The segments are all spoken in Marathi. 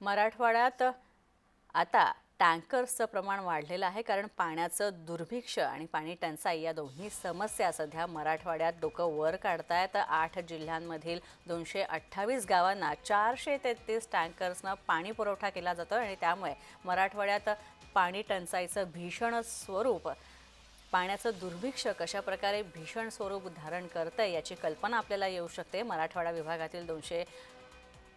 मराठवाड्यात आता टँकर्सचं प्रमाण वाढलेलं आहे कारण पाण्याचं दुर्भिक्ष आणि पाणी टंचाई या दोन्ही समस्या सध्या मराठवाड्यात डोकं वर काढतायत. आठ जिल्ह्यांमधील दोनशे अठ्ठावीस गावांना चारशे तेहतीस टँकर्सनं पाणी पुरवठा केला जातो आणि त्यामुळे मराठवाड्यात पाणी टंचाईचं भीषण स्वरूप पाण्याचं दुर्भिक्ष कशा प्रकारे भीषण स्वरूप धारण करतं याची कल्पना आपल्याला येऊ शकते. मराठवाडा विभागातील दोनशे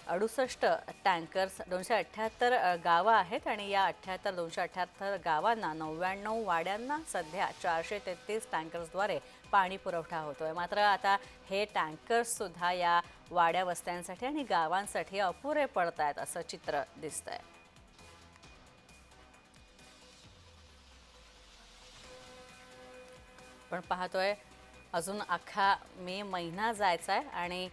अडुसष्ट टँकर्स दोनशे अठ्ठ्याहत्तर गावं आहेत आणि या अठ्ठ्याहत्तर दोनशे अठ्ठ्याहत्तर गावांना नव्याण्णव वाड्यांना सध्या चारशे तेहतीस टँकर्सद्वारे पाणी पुरवठा होतोय. मात्र आता हे टँकर्ससुद्धा या वाड्या वस्त्यांसाठी आणि गावांसाठी अपुरे पडत आहेत असं चित्र दिसतंय. पण पाहतोय अजून अख्खा मे महिना जायचा आहे आणि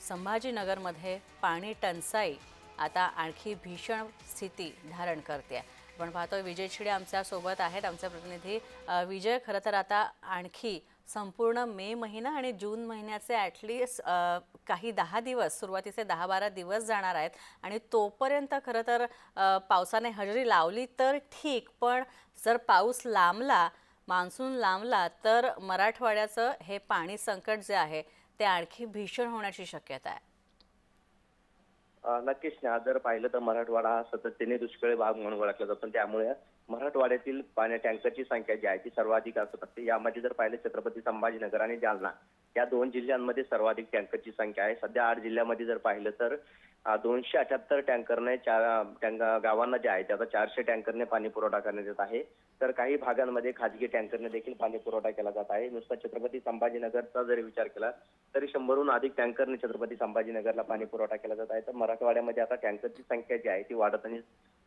संभाजीनगरमध्ये पाणी टंचाई आता आणखी भीषण स्थिती धारण करते. आहे आपण पाहतोय विजय छिडे आमच्यासोबत आहेत. आमचे प्रतिनिधी विजय खरं तर आता आणखी संपूर्ण मे महिना आणि जून महिन्याचे ॲटलिस्ट काही दहा दिवस सुरुवातीचे दहा बारा दिवस जाणार आहेत. आणि तोपर्यंत खरं तर पावसाने हजेरी लावली तर ठीक पण जर पाऊस लांबला मान्सून लांबला तर मराठवाड्याचं हे पाणी संकट जे आहे ते आणखी भीषण होण्याची शक्यता आहे. नक्कीच जर पाहिलं तर मराठवाडा हा सातत्याने दुष्काळी भाग म्हणून ओळखला जातो. आणि त्यामुळे मराठवाड्यातील पाण्या टँकरची संख्या जी आहे ती सर्वाधिक असत असते यामध्ये जर पाहिलं छत्रपती संभाजीनगर आणि जालना या दोन जिल्ह्यांमध्ये सर्वाधिक टँकरची संख्या आहे. सध्या आठ जिल्ह्यामध्ये जर पाहिलं तर दोनशे अठ्याहत्तर टँकरने चार गावांना जे आहे त्याचा चारशे टँकरने पाणी पुरवठा करण्यात येत आहे. तर काही भागांमध्ये खाजगी टँकरने देखील पाणी पुरवठा केला जात आहे. नुसता छत्रपती संभाजीनगरचा जरी विचार केला तरी शंभरहून अधिक टँकरने छत्रपती संभाजीनगरला पाणी पुरवठा केला जात आहे. तर मराठवाड्यामध्ये आता टँकरची संख्या जी आहे ती वाढताना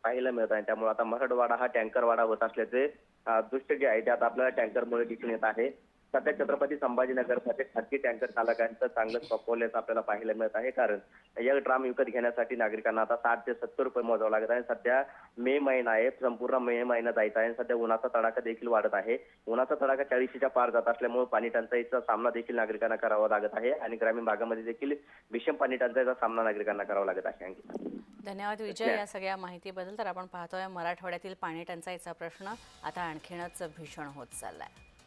पाहायला मिळत आहे. त्यामुळे आता मराठवाडा हा टँकरवाडा होत असल्याचे दृश्य जे आहे ते आता आपल्याला टँकरमुळे दिसून येत आहे. सध्या छत्रपती संभाजीनगरमध्ये खाजगी टँकर चालकांचं चांगलंच पकवल्याचं आपल्याला पाहायला मिळत आहे. कारण एक ड्राम विकत घेण्यासाठी नागरिकांना आता साठ ते सत्तर रुपये मोजावं लागत आहे सध्या मे महिना आहे संपूर्ण मे महिना जायचा आहे. आणि सध्या उन्हाचा तडाखा देखील वाढत आहे. उन्हाचा तडाखा चाळीशीच्या पार जात असल्यामुळे पाणी टंचाईचा सामना देखील नागरिकांना करावा लागत आहे आणि ग्रामीण भागामध्ये देखील भीषण पाणी टंचाईचा सामना नागरिकांना करावा लागत आहे. धन्यवाद विजय या सगळ्या माहितीबद्दल. तर आपण पाहतोय मराठवाड्यातील पाणी टंचाईचा प्रश्न. आता आणखीनच भीषण होत चाललाय.